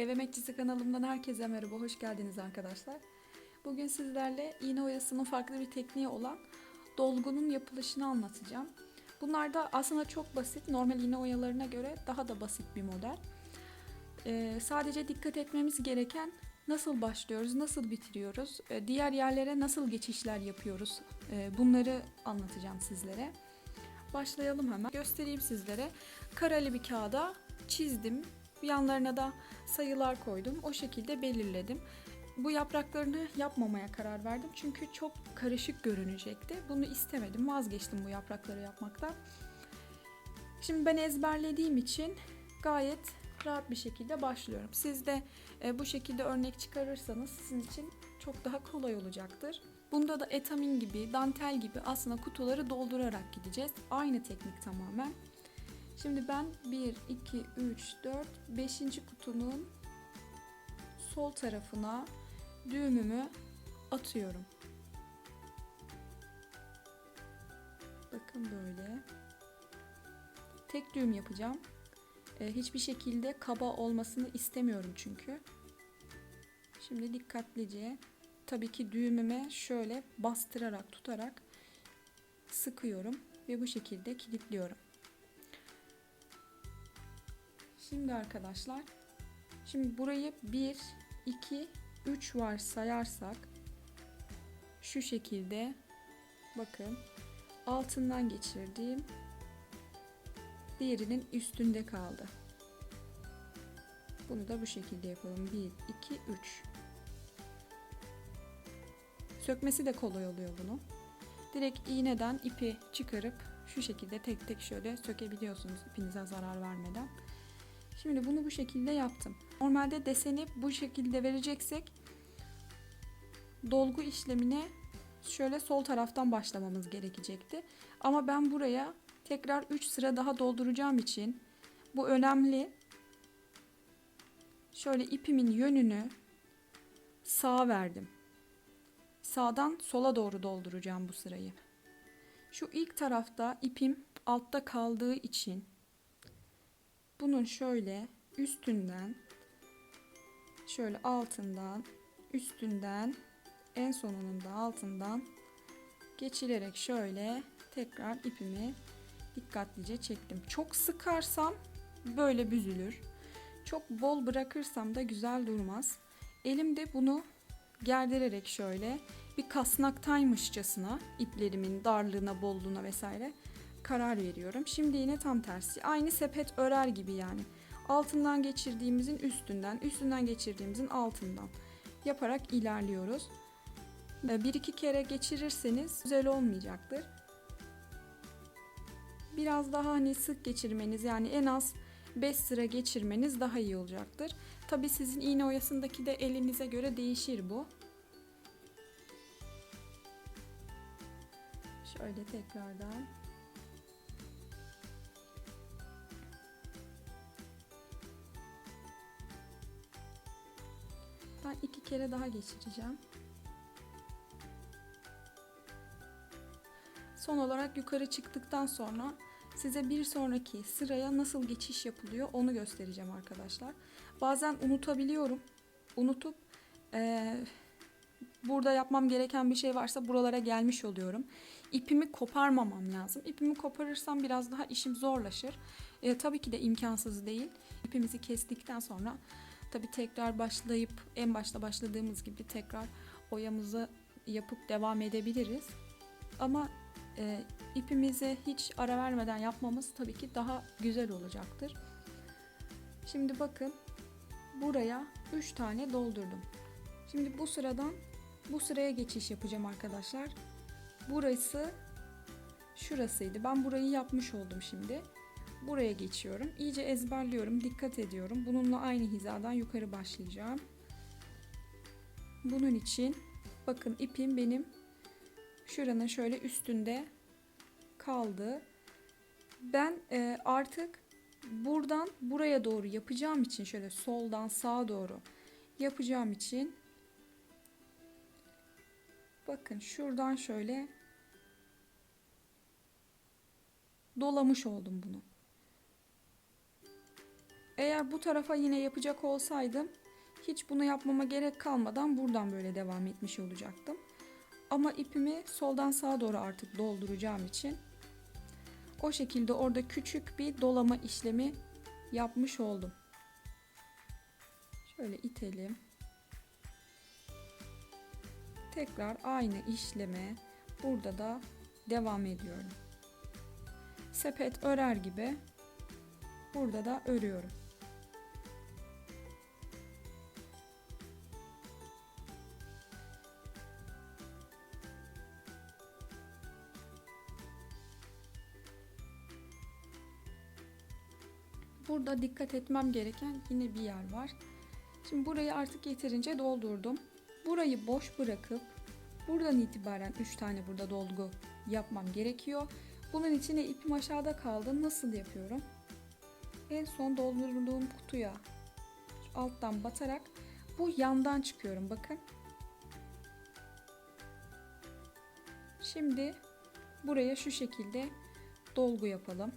Ev Emekçisi kanalımdan herkese merhaba, hoş geldiniz arkadaşlar. Bugün sizlerle iğne oyasının farklı bir tekniği olan dolgunun yapılışını anlatacağım. Bunlar da aslında çok basit, normal iğne oyalarına göre daha da basit bir model. Ee, sadece dikkat etmemiz gereken nasıl başlıyoruz, nasıl bitiriyoruz, e, diğer yerlere nasıl geçişler yapıyoruz e, bunları anlatacağım sizlere. Başlayalım hemen. Göstereyim sizlere. Kareli bir kağıda çizdim. Yanlarına da sayılar koydum. O şekilde belirledim. Bu yapraklarını yapmamaya karar verdim. Çünkü çok karışık görünecekti. Bunu istemedim. Vazgeçtim bu yaprakları yapmaktan. Şimdi ben ezberlediğim için gayet rahat bir şekilde başlıyorum. Siz de e, bu şekilde örnek çıkarırsanız sizin için çok daha kolay olacaktır. Bunda da etamin gibi, dantel gibi aslında kutuları doldurarak gideceğiz. Aynı teknik tamamen. Şimdi ben 1, 2, 3, 4, 5. kutunun sol tarafına düğümümü atıyorum. Bakın böyle. Tek düğüm yapacağım. Ee, hiçbir şekilde kaba olmasını istemiyorum çünkü. Şimdi dikkatlice tabii ki düğümüme şöyle bastırarak tutarak sıkıyorum ve bu şekilde kilitliyorum. Şimdi arkadaşlar şimdi burayı 1 2 3 var sayarsak şu şekilde bakın altından geçirdiğim diğerinin üstünde kaldı. Bunu da bu şekilde yapalım. 1 2 3 Sökmesi de kolay oluyor bunu. Direkt iğneden ipi çıkarıp şu şekilde tek tek şöyle sökebiliyorsunuz ipinize zarar vermeden. Şimdi bunu bu şekilde yaptım. Normalde deseni bu şekilde vereceksek dolgu işlemine şöyle sol taraftan başlamamız gerekecekti. Ama ben buraya tekrar 3 sıra daha dolduracağım için bu önemli. Şöyle ipimin yönünü sağa verdim. Sağdan sola doğru dolduracağım bu sırayı. Şu ilk tarafta ipim altta kaldığı için bunun şöyle üstünden şöyle altından üstünden en sonunun da altından geçirerek şöyle tekrar ipimi dikkatlice çektim. Çok sıkarsam böyle büzülür. Çok bol bırakırsam da güzel durmaz. Elimde bunu gerdirerek şöyle bir kasnaktaymışçasına iplerimin darlığına, bolluğuna vesaire karar veriyorum. Şimdi yine tam tersi. Aynı sepet örer gibi yani. Altından geçirdiğimizin üstünden, üstünden geçirdiğimizin altından yaparak ilerliyoruz. Bir iki kere geçirirseniz güzel olmayacaktır. Biraz daha hani sık geçirmeniz yani en az 5 sıra geçirmeniz daha iyi olacaktır. Tabi sizin iğne oyasındaki de elinize göre değişir bu. Şöyle tekrardan. Kere daha geçireceğim. Son olarak yukarı çıktıktan sonra size bir sonraki sıraya nasıl geçiş yapılıyor onu göstereceğim arkadaşlar. Bazen unutabiliyorum. Unutup e, burada yapmam gereken bir şey varsa buralara gelmiş oluyorum. İpimi koparmamam lazım. İpimi koparırsam biraz daha işim zorlaşır. E, tabii ki de imkansız değil. İpimizi kestikten sonra tabii tekrar başlayıp en başta başladığımız gibi tekrar oyamızı yapıp devam edebiliriz. Ama e, ipimize hiç ara vermeden yapmamız tabii ki daha güzel olacaktır. Şimdi bakın buraya 3 tane doldurdum. Şimdi bu sıradan bu sıraya geçiş yapacağım arkadaşlar. Burası şurasıydı. Ben burayı yapmış oldum şimdi. Buraya geçiyorum. İyice ezberliyorum. Dikkat ediyorum. Bununla aynı hizadan yukarı başlayacağım. Bunun için bakın ipim benim şuranın şöyle üstünde kaldı. Ben e, artık buradan buraya doğru yapacağım için şöyle soldan sağa doğru yapacağım için bakın şuradan şöyle dolamış oldum bunu. Eğer bu tarafa yine yapacak olsaydım hiç bunu yapmama gerek kalmadan buradan böyle devam etmiş olacaktım. Ama ipimi soldan sağa doğru artık dolduracağım için o şekilde orada küçük bir dolama işlemi yapmış oldum. Şöyle itelim. Tekrar aynı işleme burada da devam ediyorum. Sepet örer gibi burada da örüyorum. Burada dikkat etmem gereken yine bir yer var. Şimdi burayı artık yeterince doldurdum. Burayı boş bırakıp buradan itibaren 3 tane burada dolgu yapmam gerekiyor. Bunun içine ipim aşağıda kaldı. Nasıl yapıyorum? En son doldurduğum kutuya alttan batarak bu yandan çıkıyorum bakın. Şimdi buraya şu şekilde dolgu yapalım.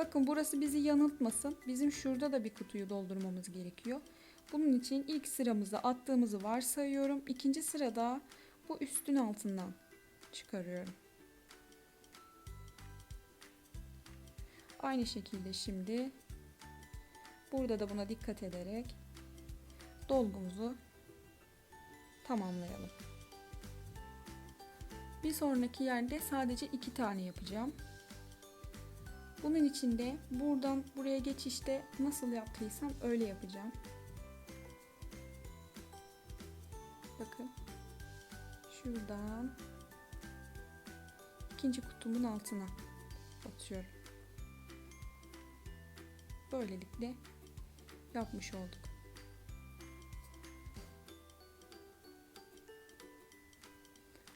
Bakın burası bizi yanıltmasın. Bizim şurada da bir kutuyu doldurmamız gerekiyor. Bunun için ilk sıramızı attığımızı varsayıyorum. İkinci sırada bu üstün altından çıkarıyorum. Aynı şekilde şimdi burada da buna dikkat ederek dolgumuzu tamamlayalım. Bir sonraki yerde sadece iki tane yapacağım. Bunun için de buradan buraya geçişte nasıl yaptıysam öyle yapacağım. Bakın. Şuradan ikinci kutumun altına batıyorum. Böylelikle yapmış olduk.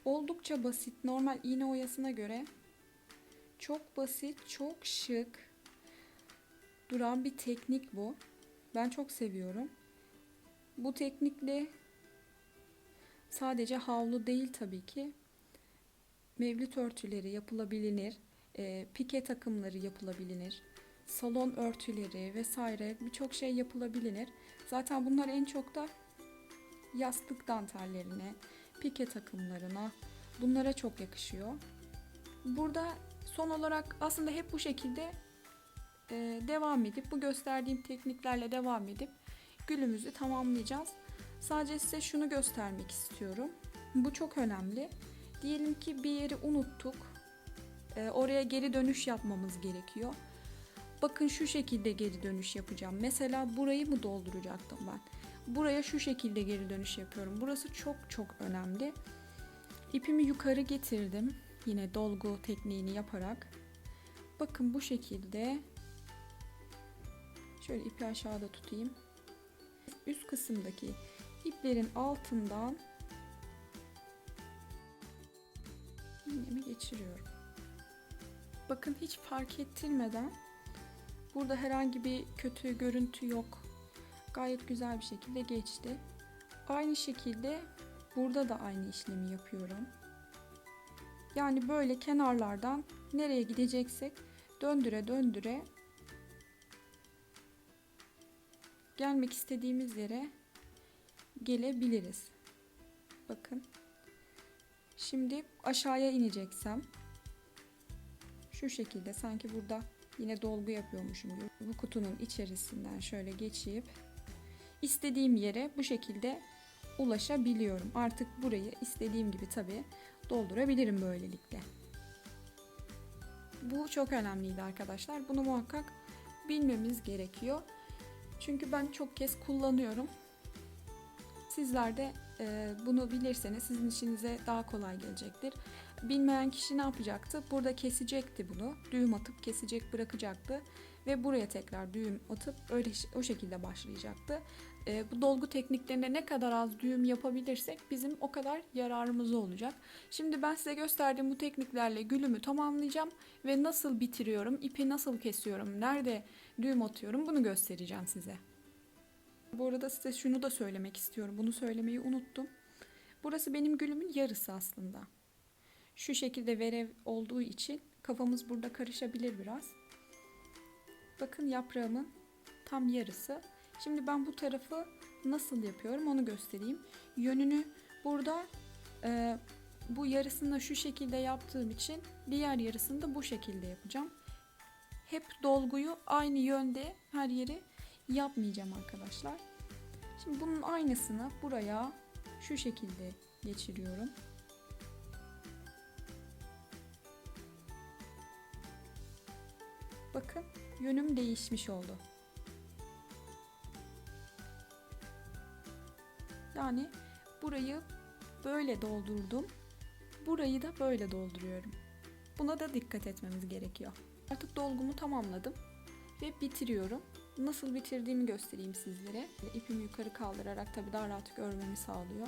Oldukça basit normal iğne oyasına göre çok basit, çok şık duran bir teknik bu. Ben çok seviyorum. Bu teknikle sadece havlu değil tabii ki mevlüt örtüleri yapılabilir, e, pike takımları yapılabilir, salon örtüleri vesaire birçok şey yapılabilir. Zaten bunlar en çok da yastık dantellerine, pike takımlarına bunlara çok yakışıyor. Burada son olarak aslında hep bu şekilde e, devam edip bu gösterdiğim tekniklerle devam edip gülümüzü tamamlayacağız. Sadece size şunu göstermek istiyorum. Bu çok önemli. Diyelim ki bir yeri unuttuk. E, oraya geri dönüş yapmamız gerekiyor. Bakın şu şekilde geri dönüş yapacağım. Mesela burayı mı dolduracaktım ben? Buraya şu şekilde geri dönüş yapıyorum. Burası çok çok önemli. İpimi yukarı getirdim. Yine dolgu tekniğini yaparak. Bakın bu şekilde. Şöyle ipi aşağıda tutayım. Üst kısımdaki iplerin altından iğnemi geçiriyorum. Bakın hiç fark ettirmeden burada herhangi bir kötü görüntü yok. Gayet güzel bir şekilde geçti. Aynı şekilde burada da aynı işlemi yapıyorum. Yani böyle kenarlardan nereye gideceksek döndüre döndüre gelmek istediğimiz yere gelebiliriz. Bakın. Şimdi aşağıya ineceksem şu şekilde sanki burada yine dolgu yapıyormuşum gibi bu kutunun içerisinden şöyle geçip istediğim yere bu şekilde ulaşabiliyorum. Artık burayı istediğim gibi tabii doldurabilirim böylelikle. Bu çok önemliydi arkadaşlar. Bunu muhakkak bilmemiz gerekiyor. Çünkü ben çok kez kullanıyorum. Sizler de e, bunu bilirseniz sizin işinize daha kolay gelecektir. Bilmeyen kişi ne yapacaktı? Burada kesecekti bunu. Düğüm atıp kesecek bırakacaktı. Ve buraya tekrar düğüm atıp öyle o şekilde başlayacaktı. E, bu dolgu tekniklerinde ne kadar az düğüm yapabilirsek bizim o kadar yararımız olacak. Şimdi ben size gösterdiğim bu tekniklerle gülümü tamamlayacağım. Ve nasıl bitiriyorum, ipi nasıl kesiyorum, nerede düğüm atıyorum bunu göstereceğim size. Bu arada size şunu da söylemek istiyorum. Bunu söylemeyi unuttum. Burası benim gülümün yarısı aslında. Şu şekilde verev olduğu için kafamız burada karışabilir biraz. Bakın yaprağımın tam yarısı. Şimdi ben bu tarafı nasıl yapıyorum onu göstereyim. Yönünü burada e, bu yarısını şu şekilde yaptığım için diğer yarısını da bu şekilde yapacağım. Hep dolguyu aynı yönde her yeri yapmayacağım arkadaşlar. Şimdi bunun aynısını buraya şu şekilde geçiriyorum. Bakın yönüm değişmiş oldu. Yani burayı böyle doldurdum. Burayı da böyle dolduruyorum. Buna da dikkat etmemiz gerekiyor. Artık dolgumu tamamladım ve bitiriyorum. Nasıl bitirdiğimi göstereyim sizlere. İpimi yukarı kaldırarak tabii daha rahat görmemi sağlıyor.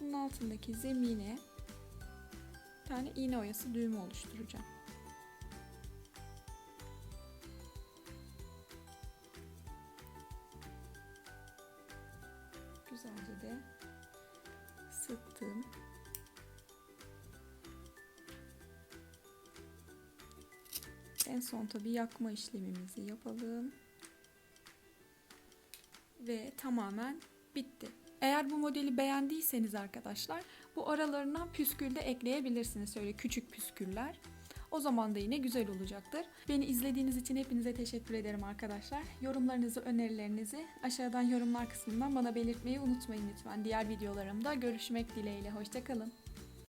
Bunun altındaki zemine bir tane iğne oyası düğümü oluşturacağım. Son tabi yakma işlemimizi yapalım. Ve tamamen bitti. Eğer bu modeli beğendiyseniz arkadaşlar bu aralarına püskül de ekleyebilirsiniz. Şöyle küçük püsküller. O zaman da yine güzel olacaktır. Beni izlediğiniz için hepinize teşekkür ederim arkadaşlar. Yorumlarınızı, önerilerinizi aşağıdan yorumlar kısmından bana belirtmeyi unutmayın lütfen. Diğer videolarımda görüşmek dileğiyle. Hoşçakalın.